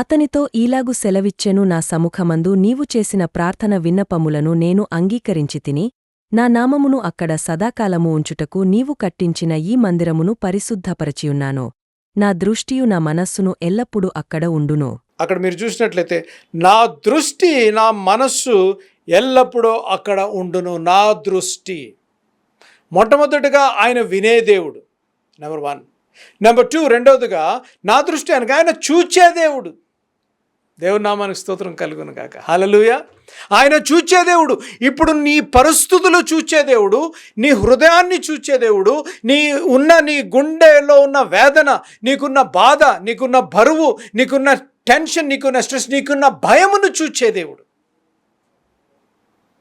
అతనితో ఈలాగు సెలవిచ్చెను నా సముఖమందు నీవు చేసిన ప్రార్థన విన్నపములను నేను అంగీకరించి తిని నా నామమును అక్కడ సదాకాలము ఉంచుటకు నీవు కట్టించిన ఈ మందిరమును పరిశుద్ధపరచియున్నాను. నా దృష్టియు నా మనస్సును ఎల్లప్పుడూ అక్కడ ఉండును. అక్కడ మీరు చూసినట్లయితే నా దృష్టి నా మనస్సు ఎల్లప్పుడూ అక్కడ ఉండును నా దృష్టి. మొట్టమొదటిగా ఆయన వినే దేవుడు నెంబర్ వన్. నెంబర్ టూ రెండవదిగా నా దృష్టి అనగా ఆయన చూచే దేవునామానికి దేవుని నామానికి స్తోత్రం కలుగును కాక హలలుయ ఆయన చూచే దేవుడు. ఇప్పుడు నీ పరిస్థితులు చూచే దేవుడు నీ హృదయాన్ని చూచే దేవుడు నీ ఉన్న నీ గుండెలో ఉన్న వేదన నీకున్న బాధ నీకున్న బరువు నీకున్న టెన్షన్ నీకున్న స్ట్రెస్ నీకున్న భయమును చూచే దేవుడు.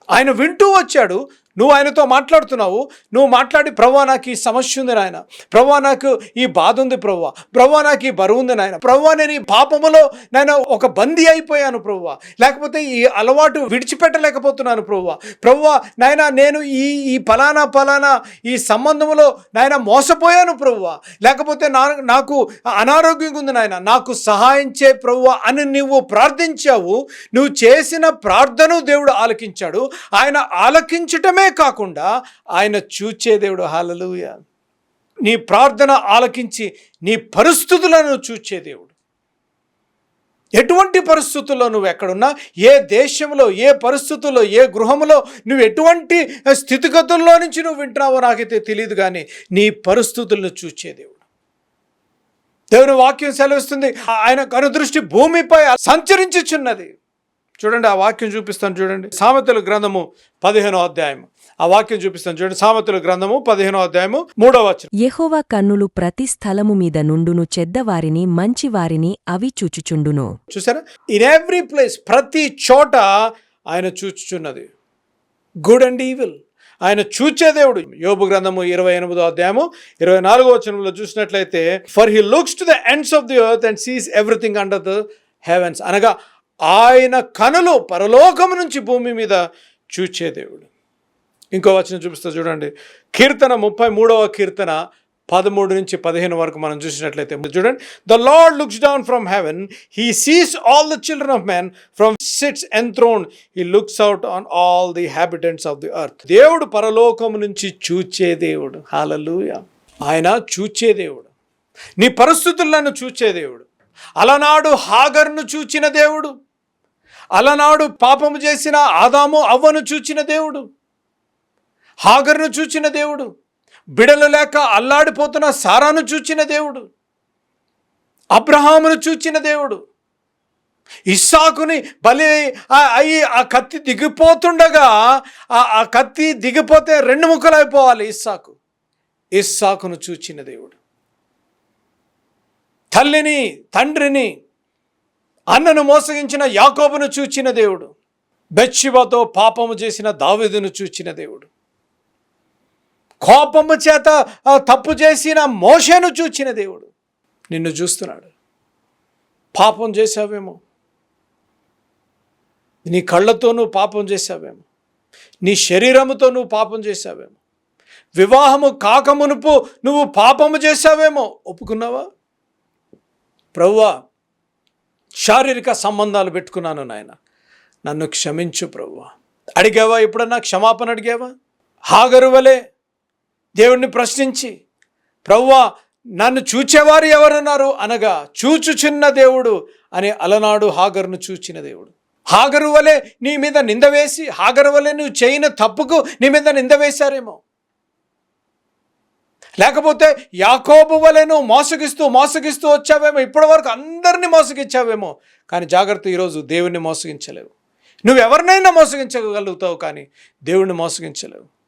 ఆయన వింటూ వచ్చాడు నువ్వు ఆయనతో మాట్లాడుతున్నావు. నువ్వు మాట్లాడి ప్రవ్వా నాకు ఈ సమస్య ఉంది నాయన. ప్రవ్వా నాకు ఈ బాధ ఉంది ప్రవ్వా. ప్రవ్వా నాకు ఈ బరువు ఉంది నాయన. ప్రవ్వా నేను ఈ పాపములో నేను ఒక బందీ అయిపోయాను ప్రవ్వా. లేకపోతే ఈ అలవాటు విడిచిపెట్టలేకపోతున్నాను ప్రవ్వా. ప్రవ్వా నాయన నేను ఈ ఈ ఫలానా ఫలానా ఈ సంబంధంలో నాయన మోసపోయాను ప్రవ్వా. లేకపోతే నా నాకు అనారోగ్యంగా ఉంది నాయన. నాకు సహాయం చే ప్రవ్వా అని నువ్వు ప్రార్థించావు. నువ్వు చేసిన ప్రార్థన దేవుడు ఆలకించాడు. ఆయన ఆలకించటమే కాకుండా ఆయన చూచే దేవుడు హాలలుయ నీ ప్రార్థన ఆలకించి నీ పరిస్థితులను చూచే దేవుడు. ఎటువంటి పరిస్థితుల్లో నువ్వు ఎక్కడున్నా ఏ దేశంలో ఏ పరిస్థితుల్లో ఏ గృహంలో నువ్వు ఎటువంటి స్థితిగతుల్లో నుంచి నువ్వు వింటున్నావో నాకైతే తెలియదు కానీ నీ పరిస్థితులను చూచే దేవుడు. దేవుని వాక్యం సెలవిస్తుంది. ఆయన కనుదృష్టి భూమిపై సంచరించుచున్నది. చూడండి ఆ వాక్యం చూపిస్తాను చూడండి. సామెతల గ్రంథము పదిహేనో అధ్యాయం ఆ వాక్యం చూపిస్తాను చూడండి. సామెతల గ్రంథము పదిహేనో అధ్యాయము మూడో వచనం. యెహోవా కన్నులు ప్రతి స్థలము మీద నుండును చెడ్డవారిని మంచివారిని అవి చూచుచుండును. చూసారా? ఇన్ ఎవ్రీ ప్లేస్ ప్రతి చోట ఆయన చూచుచున్నది. గుడ్ అండ్ ఈవిల్ ఆయన చూచే దేవుడు. యోబు గ్రంథము ఇరవై ఎనిమిదో అధ్యాయము ఇరవై నాలుగో వచనంలో చూసినట్లయితే for he looks to the ends of the earth and sees everything under the heavens అనగా ఆయన కనులు పరలోకము నుంచి భూమి మీద చూచే దేవుడు. ఇంకో వచనం చూపిస్తా చూడండి. కీర్తన ముప్పై మూడవ కీర్తన పదమూడు నుంచి పదిహేను వరకు మనం చూసినట్లయితే చూడండి. The lord looks down from heaven he sees all the children of man from sits enthroned he looks out on all the inhabitants of the earth దేవుడు పరలోకం నుంచి చూచే దేవుడు. హాలలుయ ఆయన చూచే దేవుడు. నీ పరిస్థితులను చూచే దేవుడు. అలనాడు హాగర్ను చూచిన దేవుడు. అలనాడు పాపము చేసిన ఆదాము అవ్వను చూచిన దేవుడు. హాగర్ను చూచిన దేవుడు. బిడలు లేక అల్లాడిపోతున్న సారాను చూచిన దేవుడు. అబ్రహామును చూచిన దేవుడు. ఇస్సాకుని బలి ఆ- ఆ కత్తి దిగిపోతుండగా ఆ- ఆ కత్తి దిగిపోతే రెండు ముక్కలు అయిపోవాలి ఇస్సాకు. ఇస్సాకును చూచిన దేవుడు. తల్లిని తండ్రిని అన్నను మోసగించిన యాకోబును చూచిన దేవుడు బెచ్చివతో పాపము చేసిన దావేదును చూచిన దేవుడు. కోపము చేత తప్పు చేసిన మోషను చూచిన దేవుడు. నిన్ను చూస్తున్నాడు. పాపం చేశావేమో? నీ కళ్ళతో నువ్వు పాపం చేశావేమో? నీ శరీరముతో నువ్వు పాపం చేశావేమో? వివాహము కాకమునుపు నువ్వు పాపము చేశావేమో? ఒప్పుకున్నావా? ప్రవ్వా శారీరక సంబంధాలు పెట్టుకున్నాను నాయన. నన్ను క్షమించు ప్రభు అడిగావా? ఎప్పుడన్నా క్షమాపణ అడిగావా? హాగరువలే దేవుణ్ణి ప్రశ్నించి ప్రవ్వా నన్ను చూచేవారు ఎవరన్నారు? అనగా చూచుచున్న దేవుడు అని అలనాడు హాగరును చూచిన దేవుడు. హాగరు వలె నీ మీద నింద వేసి హాగరు వలె నువ్వు చేయని తప్పుకు నీ మీద నింద వేశారేమో. లేకపోతే యాకోబు వలెను మోసగిస్తూ మోసగిస్తూ వచ్చావేమో ఇప్పటి వరకు అందరినీ మోసగించావేమో. కానీ జాగ్రత్త ఈరోజు దేవుణ్ణి మోసగించలేవు. నువ్వు ఎవరినైనా మోసగించగలుగుతావు కానీ దేవుణ్ణి మోసగించలేవు.